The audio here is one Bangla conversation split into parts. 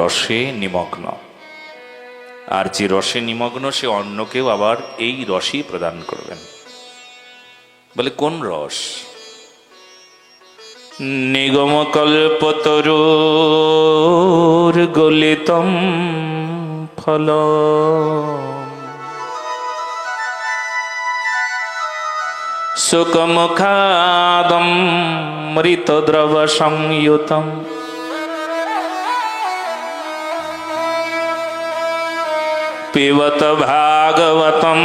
রসে নিমগ্ন। আর যে রসে নিমগ্ন, সে অন্যকেও আবার এই রসই প্রদান করবেন। বলে, কোন রস? নিগম কল্পতরুর গলিতম ফল সুকমুখাদম মৃতদ্রব সংযুতম পিবত ভাগবতম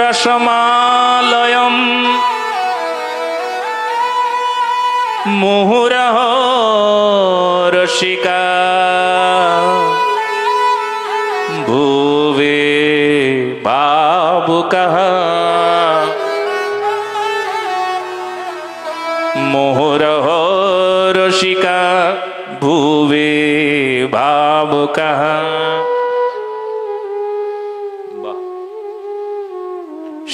রসমালয়ম মুহুরহ রসিকা ভুবে বাবুকः মোহরহ রসিকা ভুবে ভাবুকः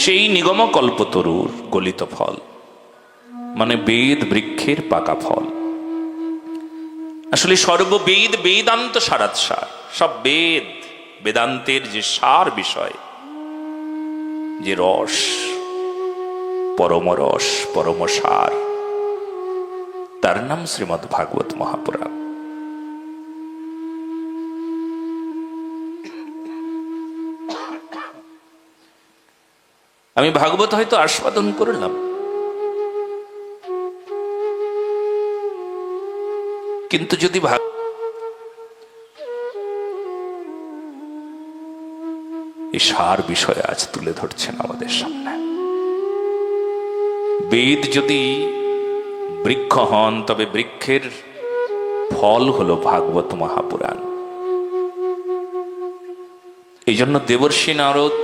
সেই নিগম কল্পতরুর গলিত ফল মানে বেদ বৃক্ষের পাকা ফল। আসলে সর্ববেদ বেদান্ত সারাত সার সব বেদ, বেদান্তের যে সার বিষয়, যে রস, পরম রস, পরম সার, তার নাম শ্রীমদ ভাগবত মহাপুরাণ। আমি ভাগবত হয়তো আস্বাদন করলাম। কিন্তু যদি ভাগ এই সার বিষয়ে আজ তুলে ধরছেন আমাদের সামনে। বেদ যদি বৃক্ষ হন, তবে বৃক্ষের ফল হলো ভাগবত মহাপুরাণ। এই জন্য দেবর্ষী নারদ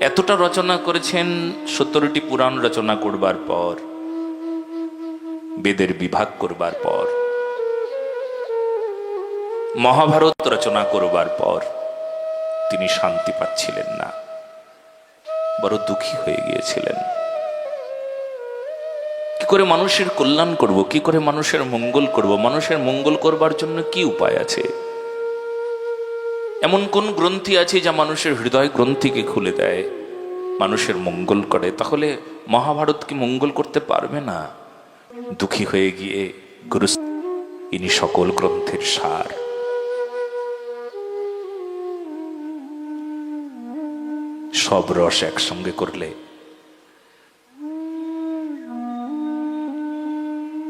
এতটা রচনা করেছেন, সত্তরটি পুরাণ রচনা করবার পর, বেদের বিভাগ করবার পর, মহাভারত রচনা করবার পর, তিনি শান্তি পাচ্ছিলেন না। বড় দুঃখী হয়ে গিয়েছিলেন। কি করে মানুষের কল্যাণ করব, কি করে মানুষের মঙ্গল করব, মানুষের মঙ্গল করবার জন্য কি উপায় আছে? এমন কোন গ্রন্থি আছে যা মানুষের হৃদয় গ্রন্থিকে খুলে দেয়? মানুষের মঙ্গল করে। তাহলে মহাভারত কি মঙ্গল করতে পারবে না? দুঃখী হয়ে গিয়ে গুরু ইনি সকল গ্রন্থের সার। সব রস একসঙ্গে করলে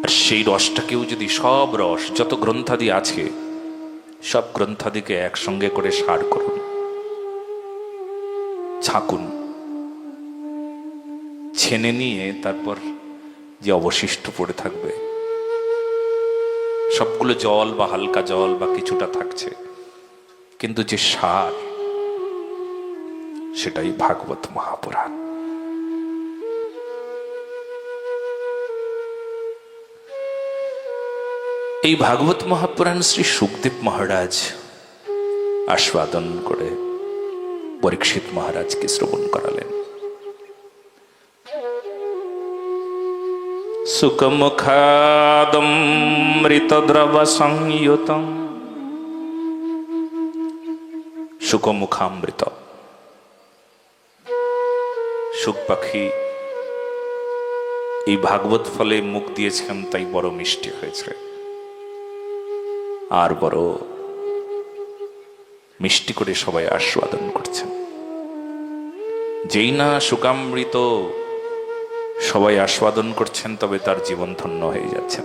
আর সেই রসটাকেও যদি সব রস, যত গ্রন্থাদি আছে সব গ্রন্থাদিকে একসঙ্গে করে সার করুন, ছাকুন, ছেনে নিয়ে তারপর যে অবশিষ্ট পড়ে থাকবে, সবগুলো জল বা হালকা জল বা কিছুটা থাকছে, কিন্তু যে সার, সেটাই ভাগবত মহাপুরাণ। এই ভাগবত মহাপুরাণ শ্রী সুখদেব মহারাজ আস্বাদন করে পরীক্ষিত মহারাজকে শ্রবণ করালেন। সুখমুখাদমৃতদ্রব সংযুতম। সুখমুখামৃত। সুখ পাখি এই ভাগবত ফলে মুখ দিয়েছেন, তাই বড় মিষ্টি হয়েছে। আর বড় মিষ্টি করে সবাই আস্বাদন করছেন যেই না সুকামৃত সবাই আস্বাদন করছেন, তবে তার জীবন ধন্য হয়ে যাচ্ছে।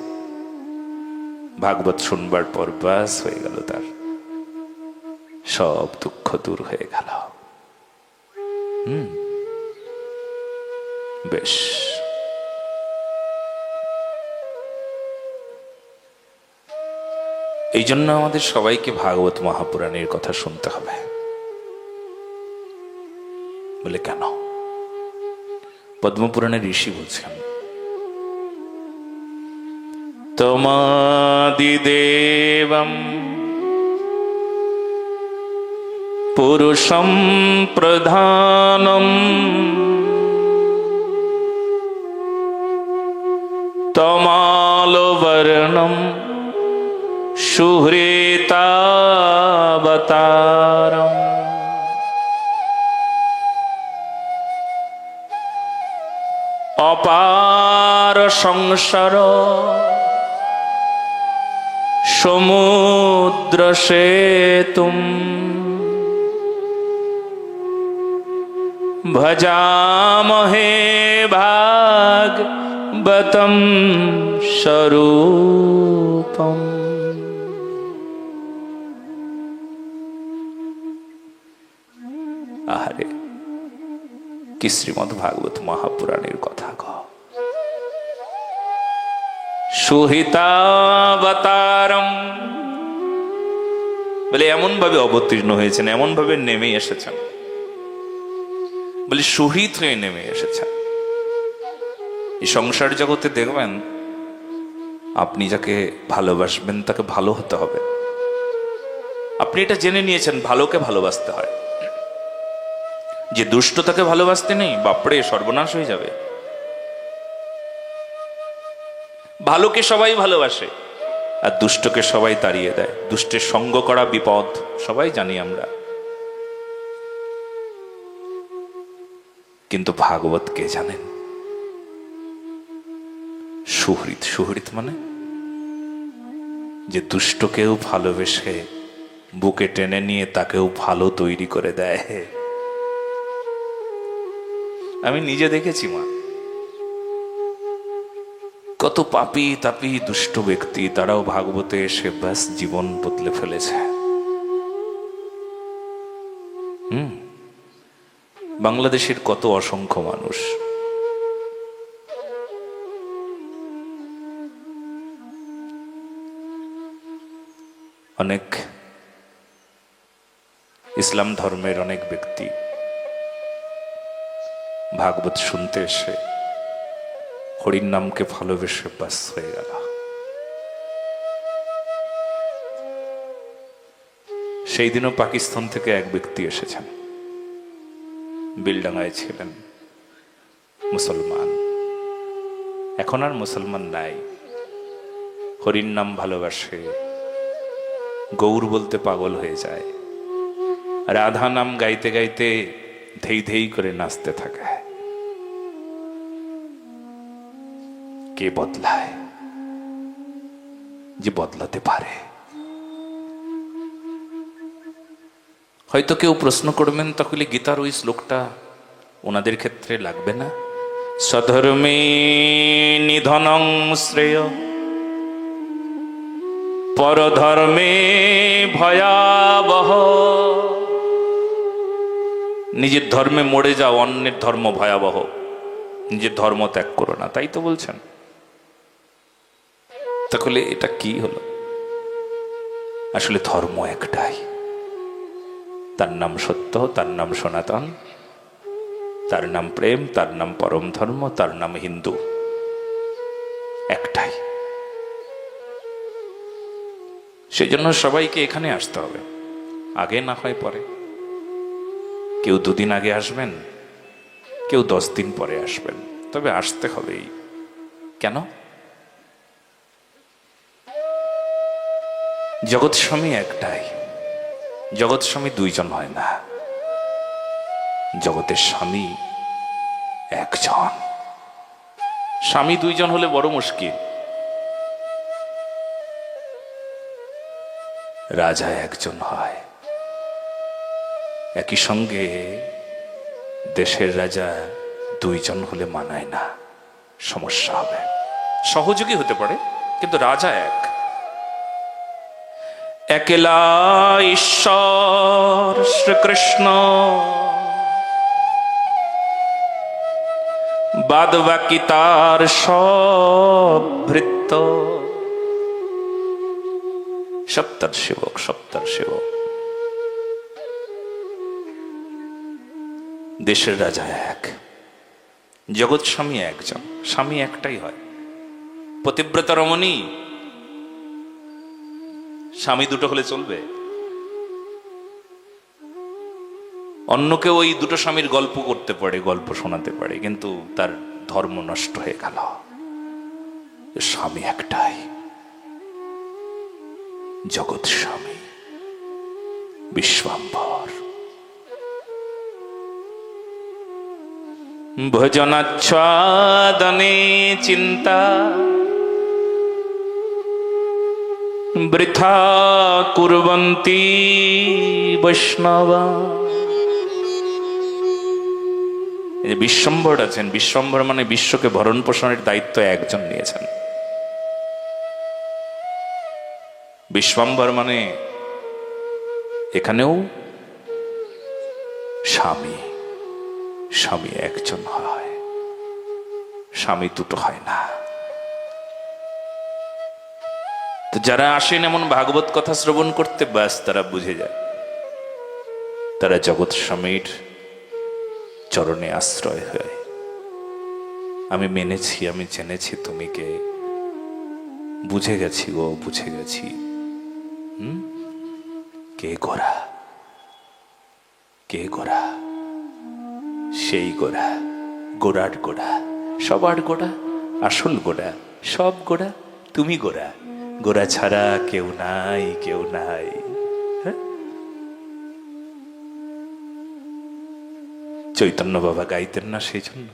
ভাগবত শুনবার পর ব্যাস হয়ে গেল তার। সব দুঃখ দূর হয়ে গেল। হুম, বেশ। এই জন্য আমাদের সবাইকে ভাগবত মহাপুরাণের কথা শুনতে হবে। বলে কেন? পদ্মপুরাণের ঋষি বলছেন, তোমাদিদেবম পুরুষম প্রধানম, তমালবর্ণম সুহৃতাবতারম। অপার সংসার সমুদ্র সেতুম। ভজামহে ভাগবতম স্বরূপম। কি শ্রীমদ ভাগবত মহাপুরাণের কথা ক? বলে এমন ভাবে অবতীর্ণ হয়েছেন এমন ভাবে নেমে এসেছেন। বলে, সুহিত হয়ে নেমে এসেছেন। এই সংসার জগতে দেখবেন, আপনি যাকে ভালোবাসবেন, তাকে ভালো হতে হবে। আপনি এটা জেনে নিয়েছেন, ভালোকে ভালোবাসতে হয়। যে দুষ্ট তাকে ভালোবাসতে নেই, বাপরে, সর্বনাশ হয়ে যাবে। ভালোকে সবাই ভালোবাসে, আর দুষ্টকে সবাই তাড়িয়ে দেয়। দুষ্টের সঙ্গ করা বিপদ, সবাই জানি আমরা। কিন্তু ভাগবত কে জানেন? সুহৃত সুহৃত মানে? যে দুষ্টকেও ভালোবেসে বুকে টেনে নিয়ে তাকেও ভালো তৈরি করে দেয়। আমি নিজে দেখেছি, মা। কত পাপি তাপি দুষ্ট ব্যক্তি তারাও ভাগবতে এসে ব্যাস জীবন বদলে ফেলেছে। হুম, বাংলাদেশের কত অসংখ্য মানুষ। অনেক ইসলাম ধর্মের অনেক ব্যক্তি ভাগবত শুনতে এসে হরির নামকে ভালোবেসে বাস হয়ে গেল। সেই দিনও পাকিস্তান থেকে এক ব্যক্তি এসেছেন। বিলডাঙ্গায় ছিলেন মুসলমান। এখন আর মুসলমান নাই। হরির নাম ভালোবাসে, গৌর বলতে পাগল হয়ে যায়। রাধা নাম গাইতে গাইতে ধেই ধেই করে নাচতে থাকে। কে বদলায়? যে বদলাতে পারে। হয়তো কেউ প্রশ্ন করবেন, তাহলে গীতার ওই শ্লোকটা ওনাদের ক্ষেত্রে লাগবে না? সধর্মে নিধনং শ্রেয়। পরধর্মে ভয়াবহ। নিজের ধর্মে মরে যাও, অন্যের ধর্ম ভয়াবহ। নিজের ধর্ম ত্যাগ করো না, তাই তো বলছেন? তাহলে এটা কি হলো? আসলে ধর্ম একটাই। তার নাম সত্য, তার নাম সনাতন। তার নাম প্রেম, তার নাম পরম ধর্ম, তার নাম হিন্দু। একটাই। সেজন্য সবাইকে এখানে আসতে হবে। আগে না হয় পরে। কেউ দুদিন আগে আসবেন, কেউ দশ দিন পরে আসবেন। তবে আসতে হবেই। কেন? জগৎ একটাই। জগৎ দুইজন হয় না। জগতের স্বামী একজন। স্বামী দুইজন হলে বড় মুশকিল। রাজা একজন হয়। একই সঙ্গে দেশের রাজা দুইজন হলে মানায় না। সমস্যা হবে। সহযোগী হতে পারে, কিন্তু রাজা এক। একলা ঈশ্বর শ্রীকৃষ্ণ। বাদ বাকি তার সব ভৃত্য। সপ্তার সেবক সপ্তার সেবক দেশের রাজা এক, জগৎ স্বামী একজন, স্বামী একটাই হয়। পতিব্রতা রমণী স্বামী দুটো হলে চলবে। অন্যকে ওই দুটো স্বামীর গল্প করতে পারে, গল্প শোনাতে পারে, কিন্তু তার ধর্ম নষ্ট হয়ে গেল। স্বামী একটাই। জগৎ স্বামী, বিশ্বাম্বর। ভজনাচ্ছাদনে চিন্তা বৃথা কুরবন্তি বৈষ্ণবা। যে বিশ্বম্বর আছেন, বিশ্বম্বর মানে বিশ্বকে ভরণ পোষণের দায়িত্ব একজন নিয়েছেন। বিশ্বম্বর মানে এখানেও স্বামী। স্বামী একজন হয়। স্বামী দুটো হয় না। তো যারা আসেন এমন ভাগবত কথা শ্রবণ করতে, ব্যাস তারা বুঝে যায়। তারা জগৎ স্বামীর চরণে আশ্রয় হয়। আমি মেনেছি, আমি জেনেছি, তুমি কে? বুঝে গেছি গো বুঝে গেছি। হুম? কে গোরা? কে গোরা? সেই গোড়া গোড়ার গোড়া সবার গোড়া আসল গোড়া সব গোড়া তুমি গোড়া গোড়া ছাড়া কেউ নাই কেউ নাই। হ্যাঁ? চৈতন্য বাবা গাইতেন না সেই জন্য।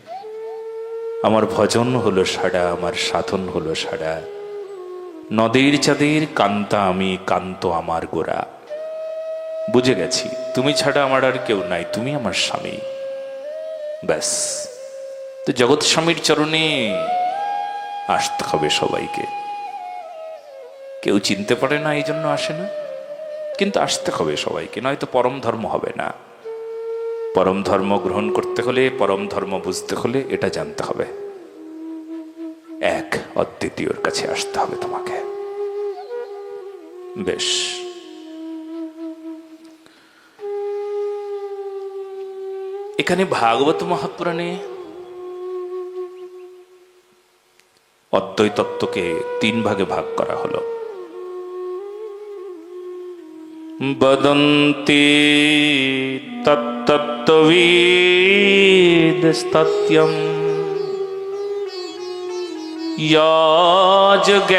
আমার ভজন হলো সাড়া, আমার সাধন হলো সাড়া। নদের চাঁদের কান্তা আমি, কান্ত আমার গোড়া। বুঝে গেছি, তুমি ছাড়া আমার আর কেউ নাই, তুমি আমার স্বামী। ব্যাস। তো জগৎ স্বামীর চরণে আসতে হবে সবাইকে। কেউ চিনতে পারে না এই জন্য আসে না। কিন্তু আসতে হবে সবাইকে, নয়তো পরম ধর্ম হবে না। পরম ধর্ম গ্রহণ করতে হলে, পরম ধর্ম বুঝতে হলে এটা জানতে হবে। এক অদ্বিতীয়র কাছে আসতে হবে তোমাকে। বেশ। এখানে ভাগবত মহাপুরাণে অদ্বৈ তত্ত্বকে তিন ভাগে ভাগ করা হলো। वदन्ति तत्तत्त्ववीदस्तत्यम् यजज्ञणामद्वयम्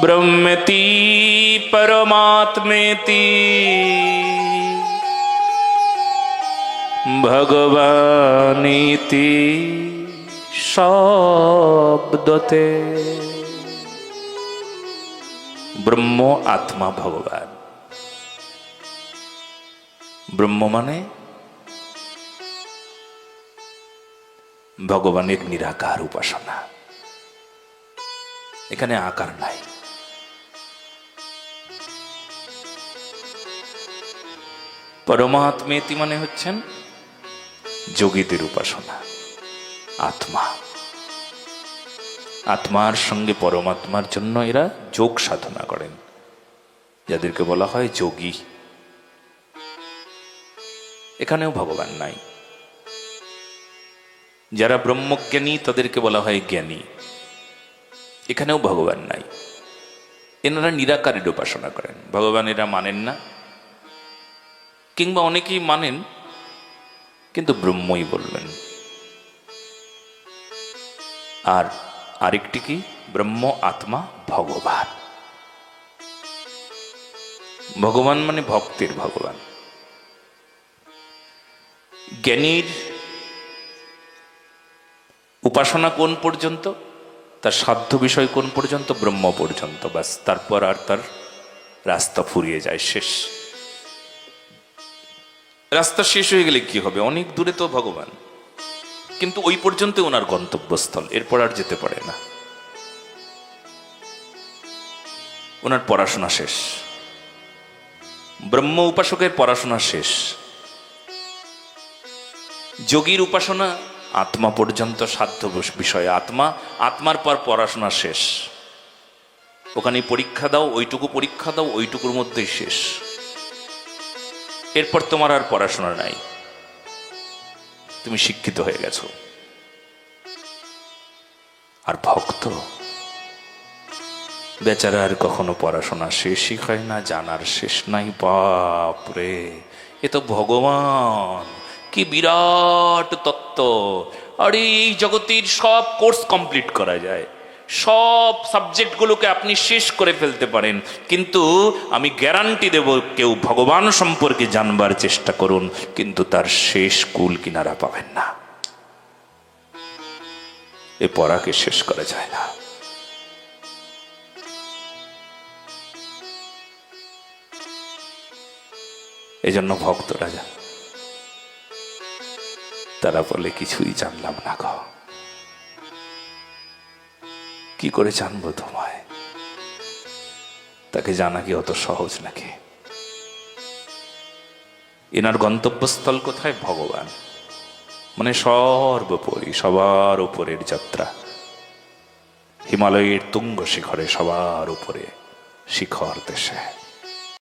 ब्रह्मति परमात्मेति। भगवानीति। শব্দতে। ব্রহ্ম আত্মা ভগবান। ব্রহ্ম মানে ভগবানের নিরাকার উপাসনা। এখানে আকার নাই। পরমাত্মেতি মানে হচ্ছেন যোগীদের উপাসনা, আত্মা। আত্মার সঙ্গে পরমাত্মার জন্য এরা যোগ সাধনা করেন। যাদেরকে বলা হয় যোগী। এখানেও ভগবান নাই। যারা ব্রহ্মজ্ঞানী, তাদেরকে বলা হয় জ্ঞানী। এখানেও ভগবান নাই। এনারা নিরাকারের উপাসনা করেন। ভগবান এরা মানেন না। কিংবা অনেকেই মানেন, কিন্তু ব্রহ্মই বলবেন। আর আরেকটি কি? ব্রহ্ম, আত্মা, ভগবান। ভগবান মানে ভক্তের ভগবান। জ্ঞানীর উপাসনা কোন পর্যন্ত? তার সাধ্য বিষয় কোন পর্যন্ত? ব্রহ্ম পর্যন্ত। বাস তারপর আর তার রাস্তা ফুরিয়ে যায়, শেষ। রাস্তা শেষ হয়ে গেলে কি হবে? অনেক দূরে তো ভগবান। কিন্তু ওই পর্যন্ত ওনার গন্তব্যস্থল, এরপর আর যেতে পারে না। ওনার পড়াশোনা শেষ। ব্রহ্ম উপাসকের পড়াশোনা শেষ। যোগীর উপাসনা, আত্মা পর্যন্ত সাধ্য বিষয় আত্মা, আত্মার পর পড়াশোনা শেষ। ওখানে পরীক্ষা দাও, ওইটুকু পরীক্ষা দাও, ওইটুকুর মধ্যেই শেষ। এরপর তোমার আর পড়াশোনা নাই। তুমি শিক্ষিত হয়ে গেছো। আর ভক্ত? বেচারা আর কখনো পড়াশোনা শেষই হয় না, জানার শেষ নাই। বাপ রে, এ তো ভগবান, কি বিরাট তত্ত্ব। আরে এই জগতের সব কোর্স কমপ্লিট করা যায়। সব সাবজেক্টগুলোকে আপনি শেষ করে ফেলতে পারেন। কিন্তু আমি গ্যারান্টি দেব, কেউ ভগবান সম্পর্কে জানবার চেষ্টা করুন, কিন্তু তার শেষ কুল কিনারা পাবেন না। এ পড়াকে শেষ করা যায় না। এজন্য ভক্তরা যান। তারা বলে, কিছুই জানলাম না গো। কি করে জানব তোমায়? তাকে জানা কি অত সহজ নাকি? এনার গন্তব্যস্থল কোথায়? ভগবান। মানে সর্বোপরি সবার উপরের যাত্রা। হিমালয়ের তুঙ্গ শিখরে সবার উপরে শিখর দেশে।